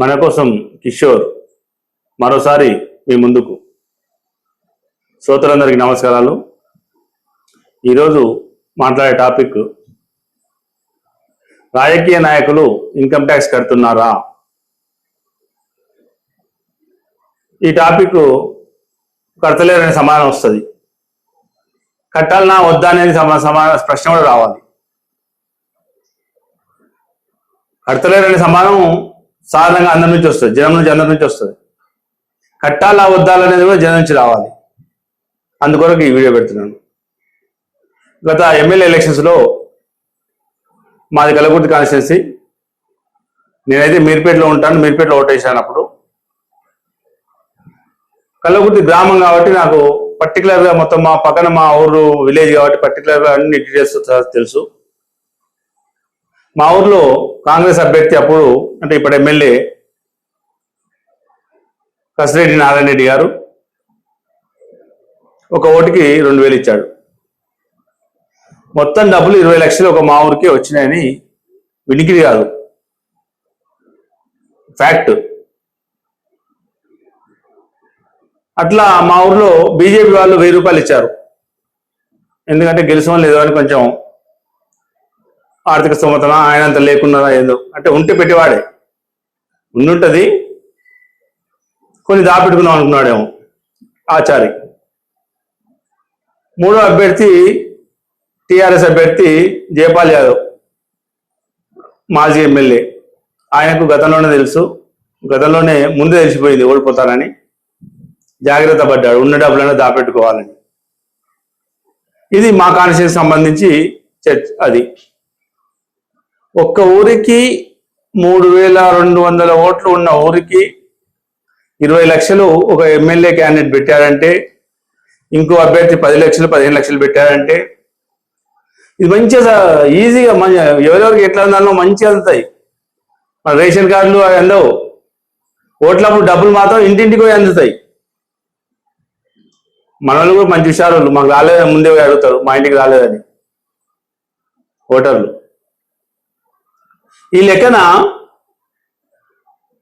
మన కోసం కిషోర్ మరోసారి మీ ముందుకు. శ్రోతలందరికీ నమస్కారాలు. ఈరోజు మాట్లాడే టాపిక్ రాజకీయ నాయకులు ఇన్కమ్ ట్యాక్స్ కడుతున్నారా? ఈ టాపిక్ కడతలేరనే సమాధానం వస్తుంది. కట్టాలనా వద్దా అనేది సమా సమాధాన ప్రశ్న కూడా రావాలి. కడతలేరనే సమాధానం సాధారణంగా అందరి నుంచి వస్తుంది. జనం నుంచి అందరి నుంచి వస్తుంది. కట్టాలా వద్దాలనేది కూడా జనం నుంచి రావాలి. అందుకొరకు ఈ వీడియో పెడుతున్నాను. గత ఎమ్మెల్యే ఎలక్షన్స్లో మాది కలగుర్తి కాన్స్టిట్యున్సీ నేనైతే మీర్పేటలో ఉంటాను. మీర్పేటలో ఓటేసాను అప్పుడు కల్లగుర్తి గ్రామం కాబట్టి నాకు పర్టికులర్గా మొత్తం మా పక్కన మా ఊరు విలేజ్ కాబట్టి పర్టికులర్గా అన్ని డీటెయిల్స్ తెలుసు. మా ఊర్లో కాంగ్రెస్ అభ్యర్థి అప్పుడు అంటే ఇప్పుడు ఎమ్మెల్యే కసిరెడ్డి నారాయణ రెడ్డి గారు ఒక ఓటుకి రెండు వేలు ఇచ్చాడు. మొత్తం డబ్బులు ఇరవై లక్షలు ఒక మా ఊరికి వచ్చినాయని వినికిడి కాదు. ఫ్యాక్ట్. అట్లా మా ఊర్లో బీజేపీ వాళ్ళు వెయ్యి రూపాయలు ఇచ్చారు. ఎందుకంటే గెలిచిన లేదు అని కొంచెం ఆర్థిక స్తోమతన ఆయన అంత లేకుండా ఏదో. అంటే ఉంటే పెట్టేవాడే. ఉండుంటది కొన్ని దాపెట్టుకుందాం అనుకున్నాడేమో. ఆచారి. మూడో అభ్యర్థి టిఆర్ఎస్ అభ్యర్థి జయపాల్ యాదవ్. మాజీ ఎమ్మెల్యే. ఆయనకు గతంలోనే తెలుసు. గతంలోనే ముందే తెలిసిపోయింది ఓడిపోతానని. జాగ్రత్త పడ్డాడు. ఉన్న డబ్బులను దాపెట్టుకోవాలని. ఇది మా కాన్స్టిట్యూషన్ సంబంధించి చర్చ అది. ఒక్క ఊరికి మూడు వేల రెండు వందల ఓట్లు ఉన్న ఊరికి ఇరవై లక్షలు ఒక ఎమ్మెల్యే క్యాండిడేట్ పెట్టారంటే ఇంకో అభ్యర్థి పది లక్షలు పదిహేను లక్షలు పెట్టారంటే ఇది మంచిగా ఈజీగా మంచి ఎవరెవరికి ఎట్లా ఉండాలో మంచిగా అందుతాయి. మన రేషన్ కార్డులు అవి అందవు. ఓట్లప్పుడు డబ్బులు మాత్రం ఇంటింటికి పోయి అందుతాయి. మన వాళ్ళు కూడా మంచి విషయాలు మాకు రాలేదని ముందే పోయి అడుగుతారు. మా ఇంటికి రాలేదని. ఓటర్లు. ఈ లెక్కన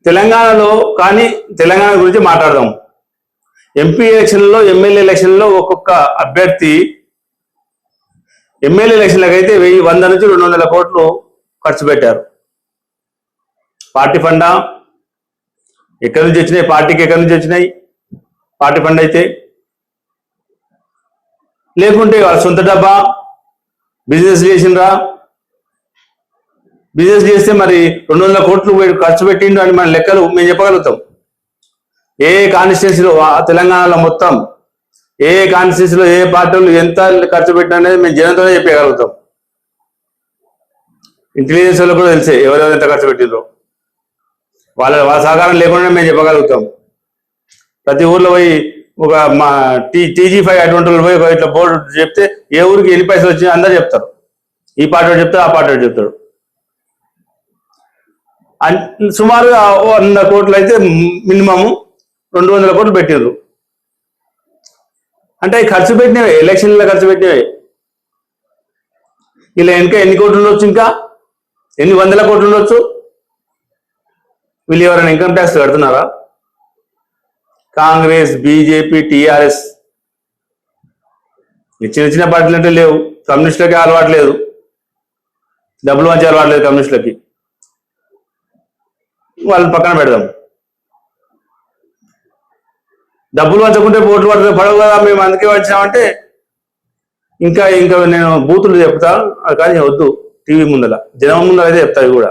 తెలంగాణలో కానీ తెలంగాణ గురించి మాట్లాడదాం. ఎంపీ ఎలక్షన్లో ఎమ్మెల్యే ఎలక్షన్లో ఒక్కొక్క అభ్యర్థి ఎమ్మెల్యే ఎలక్షన్లకు అయితే వెయ్యి వంద నుంచి రెండు వందల కోట్లు ఖర్చు పెట్టారు. పార్టీ ఫండా? ఎక్కడి నుంచి వచ్చినాయి? పార్టీకి ఎక్కడి నుంచి వచ్చినాయి? పార్టీ ఫండ్ అయితే? లేకుంటే వాళ్ళ సొంత డబ్బా? బిజినెస్ చేసిండ్రా? బిజినెస్ చేస్తే మరి రెండు వందల కోట్లు ఖర్చు పెట్టిండు అని మన లెక్కలు మేము చెప్పగలుగుతాం. ఏ కాన్స్టిట్యున్సీలో తెలంగాణలో మొత్తం ఏ కాన్స్టిట్యున్సీలో ఏ పార్టీలు ఎంత ఖర్చు పెట్టిన అనేది మేము జనంతోనే చెప్పగలుగుతాం. ఇంటెలిజెన్స్ వాళ్ళు కూడా తెలిసే ఎవరెవరు ఎంత ఖర్చు పెట్టిందో వాళ్ళ వాళ్ళ సహకారం లేకుండా మేము చెప్పగలుగుతాం. ప్రతి ఊర్లో పోయి ఒక మా టీ టీజీ ఫైవ్ అటువంటి పోయి ఇట్లా బోర్డు చెప్తే ఏ ఊరికి ఎన్ని పైసలు వచ్చినాయి అందరూ చెప్తారు. ఈ పార్టీ చెప్తారు ఆ పార్టీ చెప్తారు సుమారుగా వంద కోట్లు అయితే మినిమము రెండు వందల కోట్లు పెట్టారు అంటే ఖర్చు పెట్టినవే ఎలక్షన్లో ఖర్చు పెట్టినవే. ఇలా ఇంకా ఎన్ని కోట్లు ఉండొచ్చు ఇంకా? ఎన్ని వందల కోట్లు ఉండొచ్చు వీళ్ళు ఎవరైనా ఇన్కమ్ ట్యాక్స్ కడుతున్నారా? Congress B J P T R S. ఈ చిన్న చిన్న పార్టీలు అంటే లేవు. కమ్యూనిస్టులకి అలవాటు లేదు. డబ్బులు మంచి అలవాటు లేదు కమ్యూనిస్టులకి. వాళ్ళని పక్కన పెడదాం. డబ్బులు పంచకుంటే ఓట్లు పడతాయి పడవు కదా మేము అందుకే వచ్చామంటే ఇంకా ఇంకా నేను బూతులు చెప్తాను అది కానీ వద్దు టీవీ ముందల. జనం ముందర అయితే చెప్తాయి కూడా.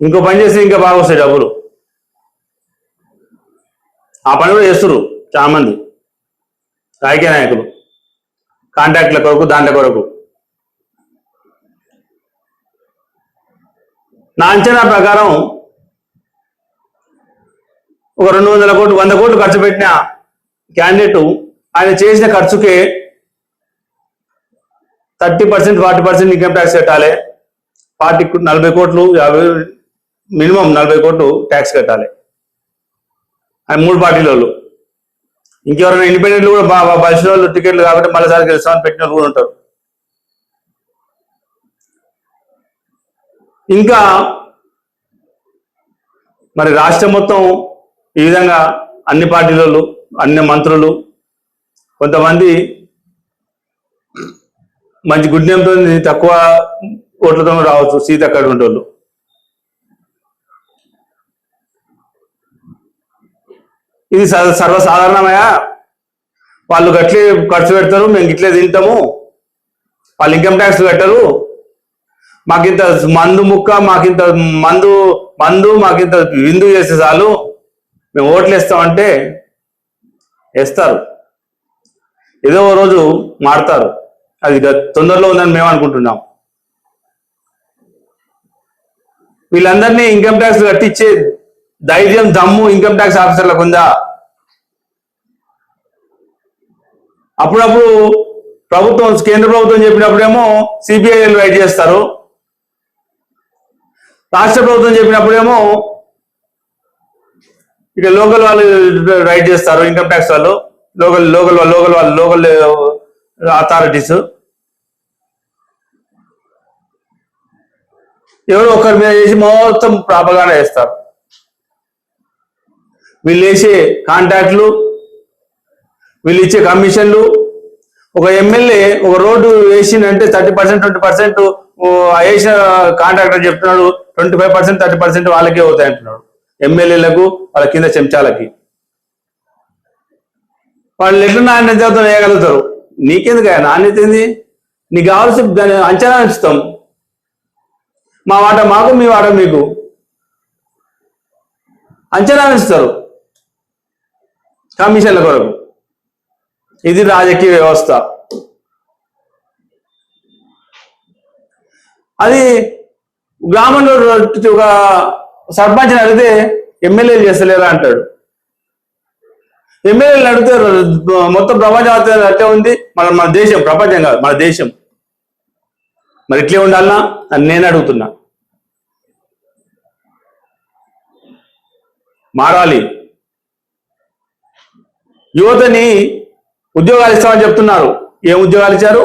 ఇంకో పని చేస్తే ఇంకా బాగా వస్తాయి డబ్బులు. ఆ పని కూడా చేస్తున్నారు చాలామంది. రాజకీయ నాయకులు. కాంటాక్ట్ల కొరకు దాంట్ల కొరకు. నా అంచనా ప్రకారం ఒక రెండు వందల కోట్లు వంద కోట్లు ఖర్చు పెట్టిన క్యాండిడేట్ ఆయన చేసిన ఖర్చుకే thirty percent forty percent income tax కట్టాలి. ఫార్టీ నలభై కోట్లు యాభై మినిమం నలభై కోట్లు ట్యాక్స్ కట్టాలి. ఆయన మూడు పార్టీల వాళ్ళు ఇంకెవరైనా ఇండిపెండెంట్లు కూడా బాగా బలిసిన వాళ్ళు టికెట్లు కాబట్టి మళ్ళీసారి గెలుస్తామని పెట్టిన వాళ్ళు కూడా ఉంటారు. ఇంకా మరి రాష్ట్రం మొత్తం ఈ విధంగా అన్ని పార్టీలలో అన్ని మంత్రులు కొంతమంది మంచి గుడ్డెంతో తక్కువ ఓట్లతో రావచ్చు సీత అక్కడ ఉండేవాళ్ళు. ఇది సర్వసాధారణమయా? వాళ్ళు గట్లే ఖర్చు పెడతారు మేము గిట్లే తింటాము. వాళ్ళు ఇన్కమ్ ట్యాక్స్ కట్టరు. మాకింత మందు ముక్క మాకింత మందు మందు మాకింత విందు చేస్తే చాలు. మేము ఓట్లు వేస్తామంటే వేస్తారు. ఏదో ఓ రోజు మారుతారు. అది తొందరలో ఉందని మేము అనుకుంటున్నాం. వీళ్ళందరినీ ఇన్కమ్ ట్యాక్స్ కట్టించే ధైర్యం దమ్ము ఇన్కమ్ ట్యాక్స్ ఆఫీసర్లకు ఉందా? అప్పుడప్పుడు ప్రభుత్వం కేంద్ర ప్రభుత్వం చెప్పినప్పుడేమో సిబిఐలు రైట్ చేస్తారు. రాష్ట్ర ప్రభుత్వం చెప్పినప్పుడేమో ఇక లోకల్ వాళ్ళు రైట్ చేస్తారు ఇన్కమ్ ట్యాక్స్ వాళ్ళు. లోకల్ లోకల్ లోకల్ వాళ్ళు లోకల్ అథారిటీస్ ఎవరో ఒకరి మీద చేసి మొత్తం ప్రాపగానే చేస్తారు. వీళ్ళు వేసే కాంటాక్ట్లు వీళ్ళు ఇచ్చే కమిషన్లు ఒక ఎమ్మెల్యే ఒక రోడ్డు వేసిందంటే థర్టీ పర్సెంట్ ట్వంటీ పర్సెంట్ వేసిన కాంట్రాక్టర్ చెప్తున్నాడు twenty five percent thirty percent వాళ్ళకే అవుతాయి అంటున్నాడు. ఎమ్మెల్యేలకు వాళ్ళ కింద చెంచాలకి. వాళ్ళు ఎట్లా నాణ్యతతో వేయగలుగుతారు? నీకెందుకు నాణ్యత ఏంది? నీకు కావాల్సి దాన్ని అంచనా ఉంచుతాం మా వాట మాకు మీ వాట మీకు. అంచనా ఇస్తారు కమిషన్ల కొరకు. ఇది రాజకీయ వ్యవస్థ. అది గ్రామంలో ఒక సర్పంచ్ అడిగితే ఎమ్మెల్యేలు చేస్తలేరా అంటాడు. ఎమ్మెల్యేలు అడిగితే మొత్తం ప్రపంచం అట్లే ఉంది. మన మన దేశం ప్రపంచం కాదు మన దేశం. మరి ఇట్లే ఉండాలనా అని నేను అడుగుతున్నా. మారాలి. యువతని ఉద్యోగాలు ఇస్తామని చెప్తున్నారు. ఏం ఉద్యోగాలు ఇచ్చారు?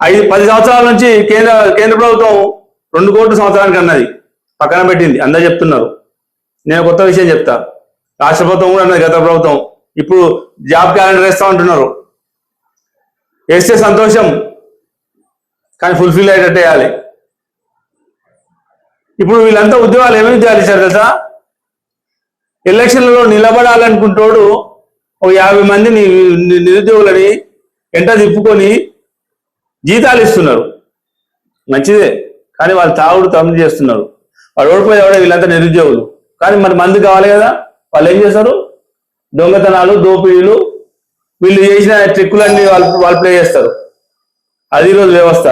ఐదు పది సంవత్సరాల నుంచి కేంద్ర కేంద్ర ప్రభుత్వం రెండు కోట్ల సంవత్సరానికి అన్నది పక్కన పెట్టింది. అందరు చెప్తున్నారు. నేను కొత్త విషయం చెప్తా. రాష్ట్ర ప్రభుత్వం కూడా అన్నది గత ప్రభుత్వం. ఇప్పుడు జాబ్ క్యాలెండర్ వేస్తా ఉంటున్నారు. వేస్తే సంతోషం కానీ ఫుల్ఫిల్ అయ్యేటట్టు వేయాలి ఇప్పుడు వీళ్ళంతా ఉద్యోగాలు ఏమేమి ఉద్యోగాలు ఇచ్చారు తెలుసా? ఎలక్షన్లలో నిలబడాలనుకుంటోడు ఒక యాభై మందిని నిరుద్యోగులని ఎంట తిప్పుకొని జీతాలు ఇస్తున్నారు. మంచిదే. కానీ వాళ్ళు తాగుడు తమ్ముడు చేస్తున్నారు. వాడు ఓడిపోయి ఎవడే వీళ్ళంతా నిరుద్యోగులు. కానీ మరి మందు కావాలి కదా? వాళ్ళు ఏం చేస్తారు? దొంగతనాలు దోపిడీలు వీళ్ళు చేసిన ట్రిక్కులన్నీ వాళ్ళు వాళ్ళు ప్లే చేస్తారు. అది ఈరోజు వ్యవస్థ.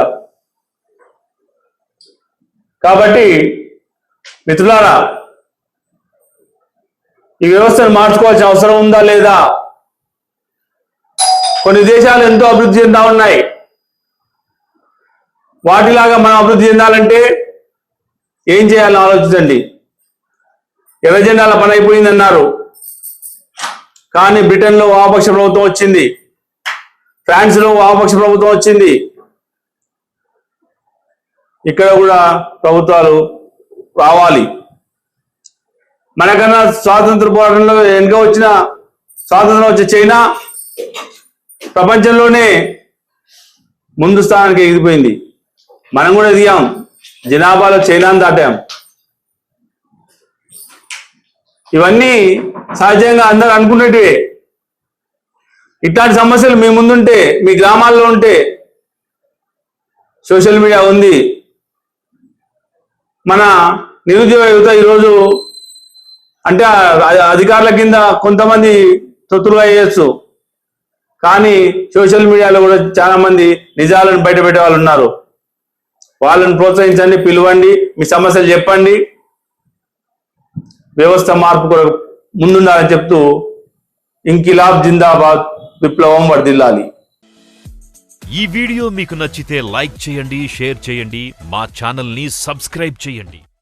కాబట్టి మిత్రులారా ఈ వ్యవస్థను మార్చుకోవాల్సిన అవసరం ఉందా లేదా? కొన్ని దేశాలు ఎంతో అభివృద్ధి చెందా ఉన్నాయి వాటిలాగా మనం అభివృద్ధి చెందాలంటే ఏం చేయాలని ఆలోచించండి. ఎర్ర జెండాల పని అయిపోయిందన్నారు. కానీ బ్రిటన్లో వామపక్ష ప్రభుత్వం వచ్చింది. ఫ్రాన్స్లో వామపక్ష ప్రభుత్వం వచ్చింది. ఇక్కడ కూడా ప్రభుత్వాలు రావాలి. మనకన్నా స్వాతంత్ర పోరాటంలో వెనుక వచ్చిన స్వాతంత్రం వచ్చే చైనా ప్రపంచంలోనే ముందు స్థానానికి ఎగిరిపోయింది. మనం కూడా దిగాం జనాభాలో చైనాను దాటాం. ఇవన్నీ సహజంగా అందరూ అనుకున్నట్టువే ఇట్లాంటి సమస్యలు మీ ముందుంటే మీ గ్రామాల్లో ఉంటే సోషల్ మీడియా ఉంది. మన నిరుద్యోగ యువత ఈరోజు అంటే అధికారుల కింద కొంతమంది తొత్తులుగా వేయచ్చు. కానీ సోషల్ మీడియాలో కూడా చాలా మంది నిజాలను బయటపెట్టే వాళ్ళు ఉన్నారు. వాళ్ళని ప్రోత్సహించండి పిలవండి మీ సమస్యలు చెప్పండి. వ్యవస్థ మార్పు కొరకు ముందుండాలని చెప్తూ ఇంకిలాబ్ జిందాబాద్ విప్లవం వర్దిల్లాలి ఈ వీడియో మీకు నచ్చితే లైక్ చేయండి షేర్ చేయండి మా ఛానల్ని సబ్స్క్రైబ్ చేయండి.